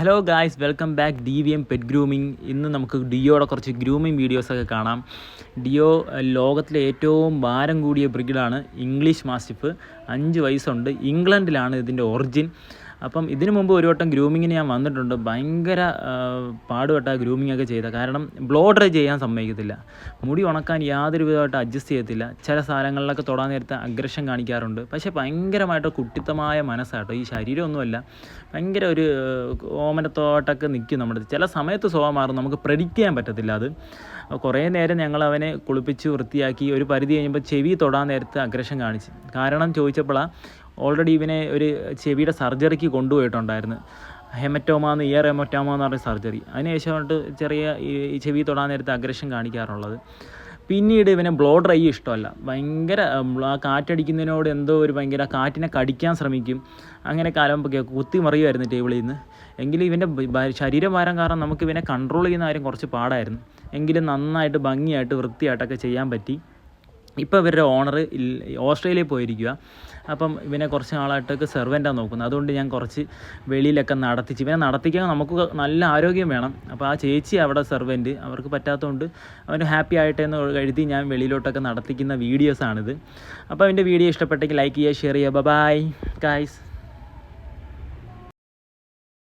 Hello guys welcome back D V M pet grooming ഇന്ന് നമുക്ക് ഡിയോയുടെ കുറച്ച് ഗ്രൂമിങ് വീഡിയോസൊക്കെ കാണാം. ഡിയോ ലോകത്തിലെ ഏറ്റവും ഭാരം കൂടിയ ബ്രിഗിഡാണ് ഇംഗ്ലീഷ് മാസ്റ്റിഫ്. അഞ്ച് വയസ്സുണ്ട്. ഇംഗ്ലണ്ടിലാണ് ഇതിന്റെ ഒറിജിൻ അപ്പം ഇതിനു മുമ്പ് ഒരു വട്ടം ഗ്രൂമിങ്ങിന് ഞാൻ വന്നിട്ടുണ്ട്. ഭയങ്കര പാടുപെട്ട ഗ്രൂമിംഗ് ഒക്കെ ചെയ്ത. കാരണം ബ്ലോ ഡ്രൈ ചെയ്യാൻ സമ്മതിക്കത്തില്ല. മുടി ഉണക്കാൻ യാതൊരു വിധമായിട്ട് അഡ്ജസ്റ്റ് ചെയ്യത്തില്ല. ചില സ്ഥലങ്ങളിലൊക്കെ തൊടാൻ നേരത്തെ അഗ്രഷൻ കാണിക്കാറുണ്ട്. പക്ഷേ ഭയങ്കരമായിട്ട് കുട്ടിത്തമായ മനസ്സാട്ടോ. ഈ ശരീരമൊന്നുമല്ല. ഭയങ്കര ഒരു ഓമനത്തോട്ടൊക്കെ നിൽക്കും നമ്മുടെ ചില സമയത്ത് സ്വഭാവം മാറും. നമുക്ക് പ്രെഡിക്റ്റ് ചെയ്യാൻ പറ്റത്തില്ല അത്. കുറേ നേരം ഞങ്ങൾ അവനെ കുളിപ്പിച്ച് വൃത്തിയാക്കി ഒരു പരിധി കഴിയുമ്പോൾ ചെവി തൊടാൻ നേരത്ത് അഗ്രഷൻ കാണിച്ച്. കാരണം ചോദിച്ചപ്പോഴാണ് ഓൾറെഡി ഇവനെ ഒരു ചെവിയുടെ സർജറിക്ക് കൊണ്ടുപോയിട്ടുണ്ടായിരുന്നു. ഹെമറ്റോമാന്ന് ഇയർ ഹെമറ്റോമ എന്ന് പറഞ്ഞ സർജറി. അതിനുശേഷമായിട്ട് ചെറിയ ഈ ചെവി തൊടാൻ നേരത്തെ അഗ്രഷൻ കാണിക്കാറുള്ളത്. പിന്നീട് ഇവനെ ബ്ലോ ഡ്രൈ ഇഷ്ടമല്ല. ഭയങ്കര ആ കാറ്റടിക്കുന്നതിനോട് എന്തോ ഒരു ഭയങ്കര കാറ്റിനെ കടിക്കാൻ ശ്രമിക്കും. അങ്ങനെ കാലം കുത്തി മറിയുമായിരുന്നു ടേബിളിൽ നിന്ന്. എങ്കിലും ഇവന്റെ ശരീരഭാരം കാരണം നമുക്ക് ഇവനെ കൺട്രോൾ ചെയ്യുന്ന കാര്യം കുറച്ച് പാടായിരുന്നു. എങ്കിലും നന്നായിട്ട് ഭംഗിയായിട്ട് വൃത്തിയായിട്ടൊക്കെ ചെയ്യാൻ പറ്റി. ഇപ്പോൾ ഇവരുടെ ഓണർ ഓസ്ട്രേലിയയിൽ പോയിരിക്കുക അപ്പം ഇവനെ കുറച്ച് നാളായിട്ടൊക്കെ സെർവന്റാണ് നോക്കുന്നത് അതുകൊണ്ട് ഞാൻ കുറച്ച് വെളിയിലൊക്കെ നടത്തിച്ച് ഇവനെ നടത്തിക്കാൻ നമുക്ക് നല്ല ആരോഗ്യം വേണം. അപ്പോൾ ആ ചേച്ചി അവിടെ സെർവന്റ് അവർക്ക് പറ്റാത്തതുകൊണ്ട് അവന് ഹാപ്പി ആയിട്ട് എന്ന് എഴുതി ഞാൻ വെളിയിലോട്ടൊക്കെ നടത്തിക്കുന്ന വീഡിയോസാണിത് അപ്പോൾ അവന്റെ വീഡിയോ ഇഷ്ടപ്പെട്ടെങ്കിൽ ലൈക്ക് ചെയ്യുക ഷെയർ ചെയ്യുക. Bye guys